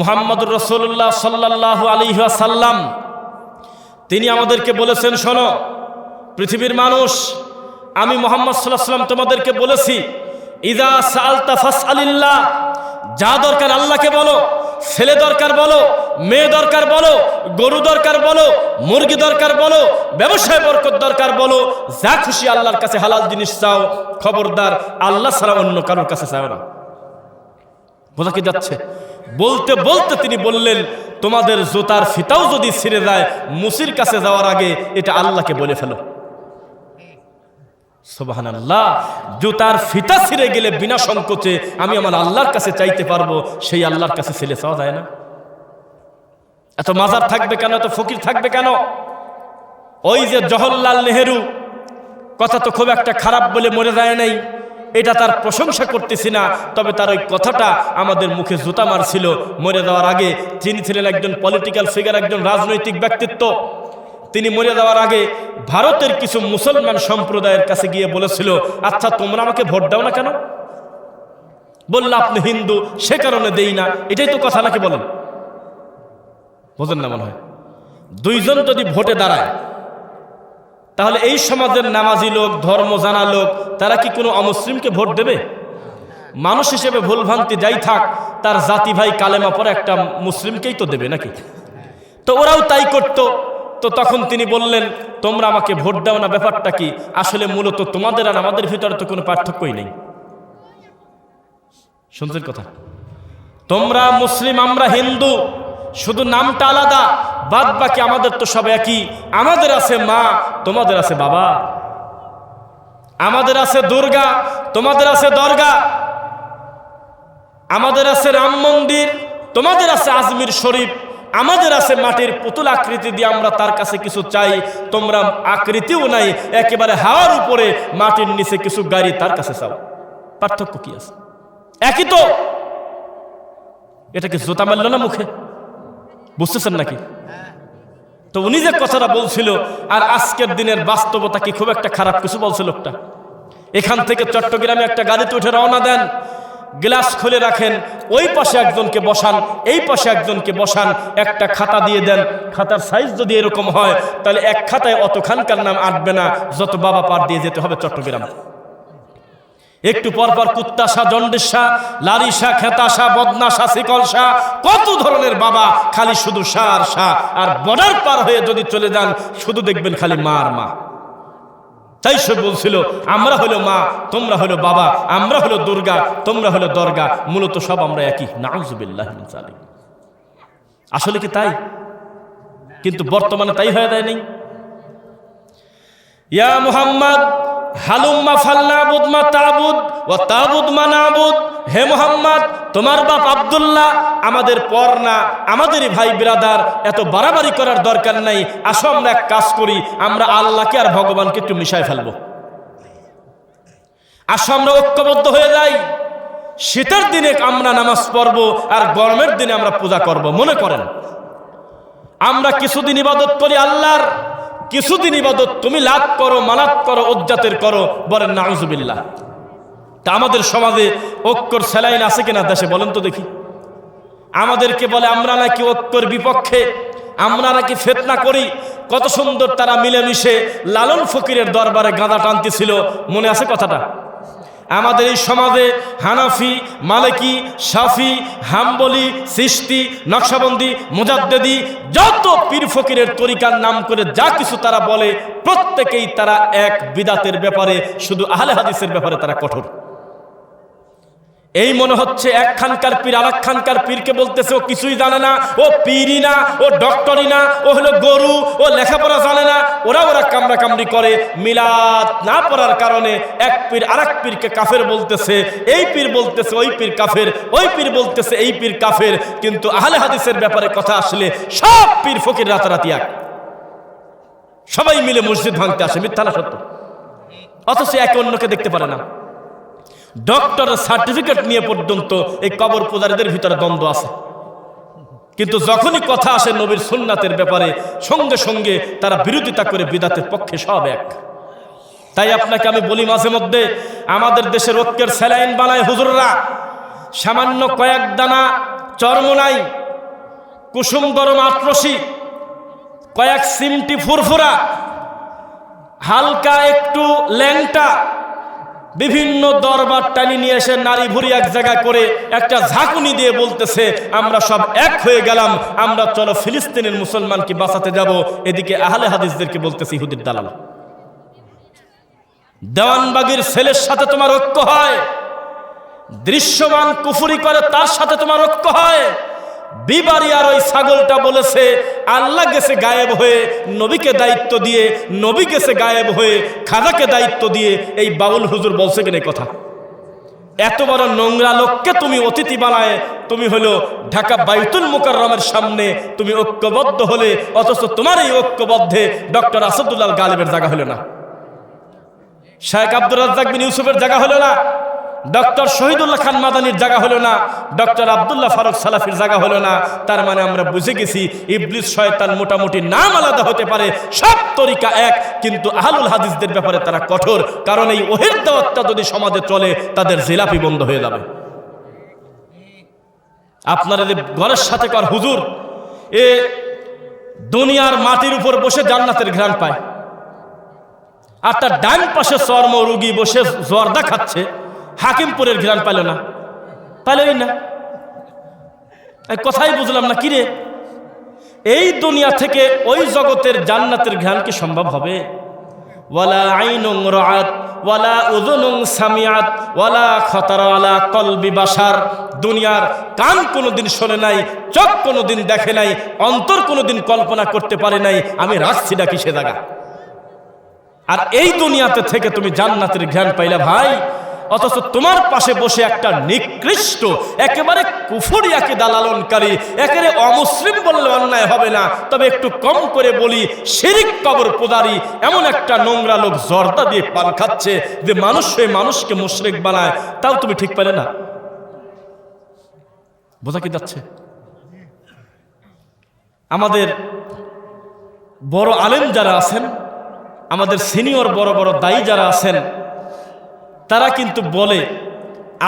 মুহাম্মদুর রসুল্লাহ সাল্লাহ আলিহাসাল্লাম তিনি আমাদেরকে বলেছেন, শোনো, পৃথিবীর মানুষ, আমি মোহাম্মদ সাল্লাহ সাল্লাম তোমাদেরকে বলেছি, ইদা সালতা ফাস আলিল্লাহ যা দরকার আল্লাহকে বলো, ছেলে দরকার বলো, মেয়ে দরকার বলো, গরু দরকার বলো, মুরগি দরকার বলো, ব্যবসায় বরকত দরকার বলো, যা খুশি আল্লাহর কাছে হালাল জিনিস চাও, খবরদার, আল্লাহ ছাড়া অন্য কারোর কাছে চাও না। বোঝা কি যাচ্ছে? বলতে বলতে তিনি বললেন, তোমাদের জুতার ফিতাও যদি ছিঁড়ে যায়, মুসির কাছে যাওয়ার আগে এটা আল্লাহকে বলে ফেলো। সোবাহান আল্লাহ জুতার ফিতা ছিঁড়ে গেলে বিনা সংকোচে আমি আমার আল্লাহর কাছে চাইতে পারব, সেই আল্লাহর কাছে ছেলে চাওয়া যায় না। এত মাজার থাকবে কেন, এত ফকির থাকবে কেন? ওই যে জওহরলাল নেহেরু, কথা তো খুব একটা খারাপ বলে মরে যায় নাই। এটা তার প্রশংসা করতেছি না, তবে তার ওই কথাটা আমাদের মুখে জুতা মারছিল। মরে যাওয়ার আগে তিনি ছিলেন একজন পলিটিক্যাল ফিগার একজন রাজনৈতিক ব্যক্তিত্ব। তিনি মরে যাওয়ার আগে ভারতের কিছু মুসলমান সম্প্রদায়ের কাছে গিয়ে বলেছিল আচ্ছা তোমরা আমাকে ভোট দাও না কেন? বলল, আপনি হিন্দু, সে কারণে দেই না। এটাই তো কথা, নাকি বলেন? বোঝেন না মনে হয়। দুইজন যদি ভোটে দাঁড়ায় তাহলে এই সমাজের নামাজি লোক ধর্ম জানা লোক, তারা কি কোনো অমুসলিমকে ভোট দেবে? মানুষ হিসেবে ভুলভ্রান্তি যাই থাক, তার জাতি ভাই কালেমা পরে একটা মুসলিমকেই তো দেবে নাকি? তো ওরাও তাই করত। তো তখন তিনি বললেন, তোমরা আমাকে ভোট দাও না, ব্যাপারটা কি? আসলে মূলত তোমাদের আর আমাদের ভিতরে তো কোনো পার্থক্যই নেই। শুনছেন কথা? তোমরা মুসলিম, আমরা হিন্দু শুধু নামটা আলাদা বাদ বাকি আমাদের তো সব একই। আমাদের আছে মা, তোমাদের আছে বাবা। আমাদের আছে দুর্গা, তোমাদের আছে দরগা। আমাদের আছে রাম মন্দির, তোমাদের আছে আজমির শরীফ। আমাদের আছে মাটির পুতুল আকৃতি দিয়ে আমরা তার কাছে কিছু চাই। তোমরা আকৃতিও নাই, একেবারে হাওয়ার উপরে মাটির নিচে কিছু গাড়ি তার কাছে চাও। পার্থক্য কি আছে? একই তো? এটা কি জোতা মারল না মুখে? বুঝতেছেন নাকি? তো উনি যে কথাটা বলছিল, আর আজকের দিনের বাস্তবতা কি খুব একটা খারাপ কিছু বলছে লোকটা? এখান থেকে চট্টগ্রামে একটা গাড়িতে উঠে রওনা দেন, গ্লাস খুলে রাখেন, ওই পাশে একজনকে বসান, এই পাশে একজনকে বসান, একটা খাতা দিয়ে দেন, খাতার সাইজ যদি এরকম হয়, তাহলে এক খাতায় অতখানকার নাম আঁটবে না, যত বাবা পার দিয়ে যেতে হবে চট্টগ্রাম। একটু পরপর কুত্তাশা জন্ডিসা লারিসা, খেতাশা, বদনাশা শিকলসা কত ধরনের বাবা, খালি শুধু সার সা আর বর্ডার পার হয়ে যদি চলে যান, শুধু দেখবেন খালি মার, মা। তাই সে বলছিল, আমরা হলো মা, তোমরা হলো বাবা, আমরা হলো দুর্গা, তোমরা হলো দর্গা, মূলত সব আমরা একই। নাউজুবিল্লাহ আসলে কি তাই? কিন্তু বর্তমানে তাই হয়ে দেয় নেই? ইয়া মুহাম্মদ হালুম্মা ফাল্লাবুদ মা তাবুদ ও তাবুদ মা নাবুদ। হে মোহাম্মদ, তোমার বাপ আব্দুল্লাহ আমাদের পর না, আমাদেরই ভাই বিরাদার, এত বাড়াবাড়ি করার দরকার নাই। আসো আমরা এক কাজ করি, আমরা আল্লাহকে আর ভগবানকে একটু মিশাই ফেলব। আসো আমরা ঐক্যবদ্ধ হয়ে যাই। শীতের দিনে আমরা নামাজ পড়ব আর গরমের দিনে আমরা পূজা করব, মনে করেন? আমরা কিছুদিন ইবাদত করি আল্লাহর কিছুদিন ইবাদত তুমি লাভ করো মানাত করো, উজ্জাতের করো, বলেন নাউজুবিল্লাহ। তা আমাদের সমাজে অক্কর স্যালাইন আছে কিনা দেশে বলেন তো দেখি। আমাদেরকে বলে, আমরা নাকি অক্কর বিপক্ষে, আমরা নাকি ফেতনা করি। কত সুন্দর তারা মিলেমিশে লালন ফকিরের দরবারে গাঁদা টানতেছিল। মনে আছে কথাটা? আমাদের এই সমাজে হানাফি, মালিকি, সাফি, হাম্বলি, সৃষ্টি, নকশাবন্দি, মুজাদ্দেদি, যত পীর ফকিরের তরিকার নাম করে যা কিছু তারা বলে, প্রত্যেকেই তারা এক বিদাতের ব্যাপারে, শুধু আহলে হাদিসের ব্যাপারে তারা কঠোর। এই মনে হচ্ছে একখানকার পীর আর একখানকার পীরকে বলতেছে, ও কিছুই জানে না, ও পীরই না, ও ডক্টরই না, ও হলো গরু, ও লেখাপড়া জানে না, ওরা ওরা কামড়া কামড়ি করে। মিলাদ না পড়ার কারণে এক পীর আর পীরকে কাফের বলতেছে, এই পীর বলতেছে, ওই পীর কাফের, ওই পীর বলতেছে, এই পীর কাফের। কিন্তু আহলে হাদিসের ব্যাপারে কথা আসলে সব পীর ফকির রাতারাতি এক। সবাই মিলে মসজিদ ভাঙতে আসে, মিথ্যা না সত্য। অথচ একে অন্যকে দেখতে পারে না। ডক্টরের সার্টিফিকেট নিয়ে পর্যন্ত এই কবর পূজারীদের ভিতরে দ্বন্দ্ব আছে। কিন্তু যখনই কথা আসে নবীর সুন্নাতের ব্যাপারে, সঙ্গে সঙ্গে তারা বিরোধিতা করে বিদাতের পক্ষে সব এক। তাই আপনাকে আমি বলি মাঝে মধ্যে, আমাদের দেশের ঐক্যের স্যালাইন বানায় হুজুররা। সামান্য কয়েক দানা চর্ম নাই, কুসুম গরম আটরসি, কয়েক সিমটি ফুরফুরা, হালকা একটু ল্যাংটা বিভিন্ন দরবার টানি নিয়ে এসে নারী ভুরি এক জায়গা করে একটা ঝাঁকুনি দিয়ে বলতেছে, আমরা সব এক হয়ে গেলাম, আমরা চলো ফিলিস্তিনের মুসলমানকে বাঁচাতে যাব। এদিকে আহলে হাদিসদেরকে বলতেছে, ইহুদির দালাল, দেওয়ানবাগির ছেলের সাথে তোমার ঐক্য হয়, দৃশ্যমান কুফুরি করে তার সাথে তোমার ঐক্য হয়। বিবারিয়ার ওই ছাগলটা বলেছে, আল্লাহ গেছে গায়েব হয়ে, নবীকে দায়িত্ব দিয়ে, নবী গেছে গায়েব হয়ে খাজাকে দায়িত্ব দিয়ে এই বাউল হুজুর বলছে কিনা কথা? এত বড় নোংরা লোককে তুমি অতিথি বানায়, তুমি হলো ঢাকা বাইতুল মুকাররমের সামনে, তুমি ঐক্যবদ্ধ হলে, অথচ তোমার এই ঐক্যবদ্ধে ডক্টর আসাদুল্লাহ গালিবের জায়গা হলো না। শেখ আব্দুর রাজ্জাক বিন ইউসুফের জায়গা হলো না। ডক্টর শহীদুল্লাহ খান মাদানির জায়গা হলো না, ডক্টর আবদুল্লাহ ফারুক সালাফির জায়গা হলো না। তার মানে আমরা বুঝে গেছি, ইবলিস শয়তান মোটামুটি নাম আলাদা হতে পারে, সব তরিকা এক, কিন্তু আহলুল হাদিসদের ব্যাপারে তারা কঠোর, কারণ এই ওহের দাওয়াতটা যদি সমাজে চলে, তাদের জিলাপি বন্ধ হয়ে যাবে। আপনারা যে ঘরের সাথে কর হুজুর? এ দুনিয়ার মাটির উপর বসে জান্নাতের ঘ্রাণ পায়। আর তার ডান পাশে চর্ম রুগী বসে জর্দা খাচ্ছে। হাকিমপুরের ঘ্রাণ পাইল না। পাইলই না। কথাই বুঝলাম না, কিরে? এই দুনিয়া থেকে ওই জগতের জান্নাতের ঘ্রাণ কি সম্ভব হবে? ওয়ালা আইনুং রাআত, ওয়ালা উযুনুং সামিআত, ওয়ালা খাতারা আলা কলবি বাশার। দুনিয়ার কান কোনোদিন শোনে নাই, চোখ কোনোদিন দেখে নাই, অন্তর কোনোদিন কল্পনা করতে পারে নাই, আমি রাখছি না কিসে জায়গা? আর এই দুনিয়াতে থেকে তুমি জান্নাতের জ্ঞান পাইলা ভাই অথচ তোমার পাশে বসে একটা নিকৃষ্ট, একেবারে কুফরিয়াকে দালালনকারী, একেবারে অমুসলিম বললে অন্যায় হবে না। তবে একটু কম করে বলি, শিরিক কবর পোদারি এমন একটা নোংরা লোক জর্দা দিয়ে পান খাচ্ছে যে মানুষ হয়ে মানুষকে মুশরিক বানায়। তাও তুমি ঠিক পেলে না। বোঝা কি যাচ্ছে? আমাদের বড় আলেম যারা আছেন, আমাদের সিনিয়র বড় বড় দায়ী যারা আছেন তারা কিন্তু বলে,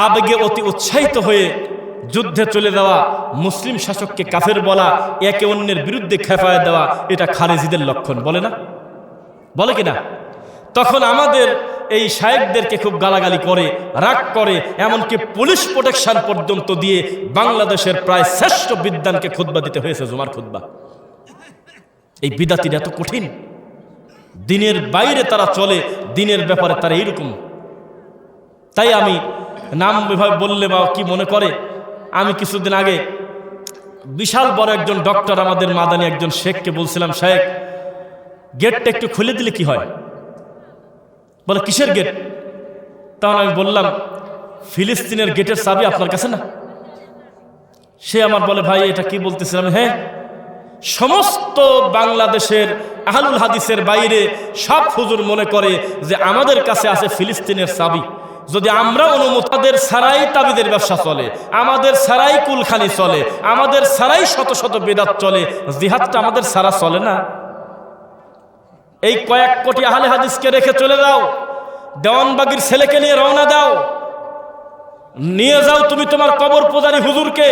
আবেগে অতি উৎসাহিত হয়ে যুদ্ধে চলে যাওয়া মুসলিম শাসককে কাফের বলা, একে অন্যের বিরুদ্ধে খেপায় দেওয়া, এটা খারেজিদের লক্ষণ, বলে না? বলে কিনা তখন আমাদের এই সাহেবদেরকে খুব গালাগালি করে, রাগ করে, এমনকি পুলিশ প্রোটেকশন পর্যন্ত দিয়ে বাংলাদেশের প্রায় শ্রেষ্ঠ বিদ্যানকে খুদ্া দিতে হয়েছে জুমার খুদ্া এই বিদাতির এত কঠিন। দিনের বাইরে তারা চলে, দিনের ব্যাপারে তারা এইরকম। তাই আমি নাম এভাবে বললে বা কি মনে করে? আমি কিছুদিন আগে বিশাল বড় একজন ডক্টর, আমাদের মাদানি একজন শেখকে বলছিলাম, শেখ, গেটটা একটু খুলে দিলে কি হয়? বলে, কিসের গেট? তখন আমি বললাম, ফিলিস্তিনের গেটের চাবি আপনার কাছে না? সে আমার বলে, ভাই, এটা কি বলতেছিলাম হ্যাঁ সমস্ত বাংলাদেশের আহলুল হাদিসের বাইরে সব হুজুর মনে করে যে আমাদের কাছে আছে ফিলিস্তিনের চাবি। যদি আমরা অনুমতি আমাদের সারাই তাবিদের ব্যবসা চলে, আমাদের সারাই কুলখানি চলে, আমাদের সারাই শত শত বেদাত চলে, জিহাদটা আমাদের সারা চলে না? এই কয়েক কোটি আহলে হাদিসকে রেখে চলে যাও, দেওয়ানবাগির ছেলেকে নিয়ে রওনা দাও। নিয়ে যাও তুমি তোমার কবর পূজারী হুজুরকে,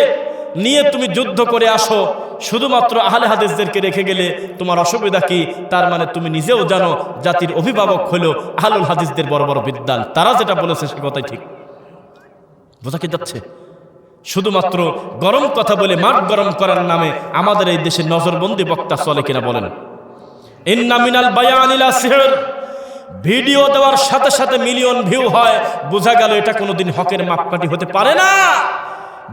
নিয়ে তুমি যুদ্ধ করে আসো। শুধুমাত্র আহলে হাদিসদেরকে রেখে গেলে তোমার অসুবিধা কি? তার মানে তুমি নিজেও জানো, জাতির অভিভাবক হলো আহলুল হাদিসদের বড় বড় বিদ্যান তারা যেটা বলেছে সে কথাই ঠিক। বোঝা কি যাচ্ছে? শুধুমাত্র গরম কথা বলে মাঠ গরম করার নামে আমাদের এই দেশে নজরবন্দি বক্তা চলে কিনা বলেন। ভিডিও দেওয়ার সাথে সাথে মিলিয়ন ভিউ হয়। বোঝা গেল এটা কোনোদিন হকের মাপকাঠি হতে পারে না।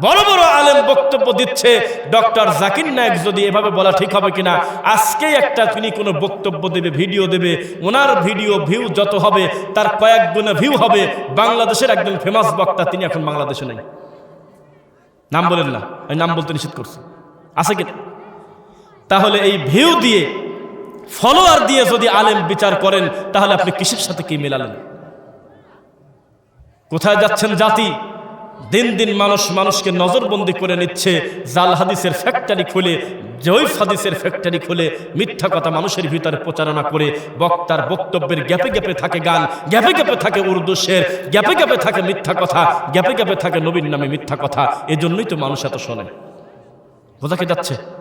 বড় বড় আলেম বক্তব্য দিচ্ছে, ডক্টর জাকির নায়ক যদি এভাবে বলা ঠিক হবে কিনা, আজকেই একটা তিনি কোনো বক্তব্য দেবে, ভিডিও দেবে, ওনার ভিডিও ভিউ যত হবে, তার কয়েক গুণে ভিউ হবে, বাংলাদেশের একজন ফেমাস বক্তা, তিনি এখন বাংলাদেশে নেই। নাম বলেন না, ওই নাম বলতে নিষেধ করছে। আছে কি তাহলে এই ভিউ দিয়ে ফলোয়ার দিয়ে যদি আলেম বিচার করেন, তাহলে আপনি কিসের সাথে কি মেলালেন? কোথায় যাচ্ছেন জাতি? দিন দিন মানুষ মানুষকে নজরবন্দি করে নিচ্ছে। জাল হাদিসের ফ্যাক্টরি খুলে, জৈফ হাদিসের ফ্যাক্টরি খুলে, মিথ্যা কথা মানুষের ভিতরে প্রচারণা করে, বক্তার বক্তব্যের গ্যাপে গ্যাপে থাকে গান, গ্যাপে গ্যাপে থাকে উর্দু শের, গ্যাপে গ্যাপে থাকে মিথ্যা কথা, গ্যাপে গ্যাপে থাকে নবীন নামে মিথ্যা কথা। এজন্যই তো মানুষ এত শোনে। বোঝাকে যাচ্ছে?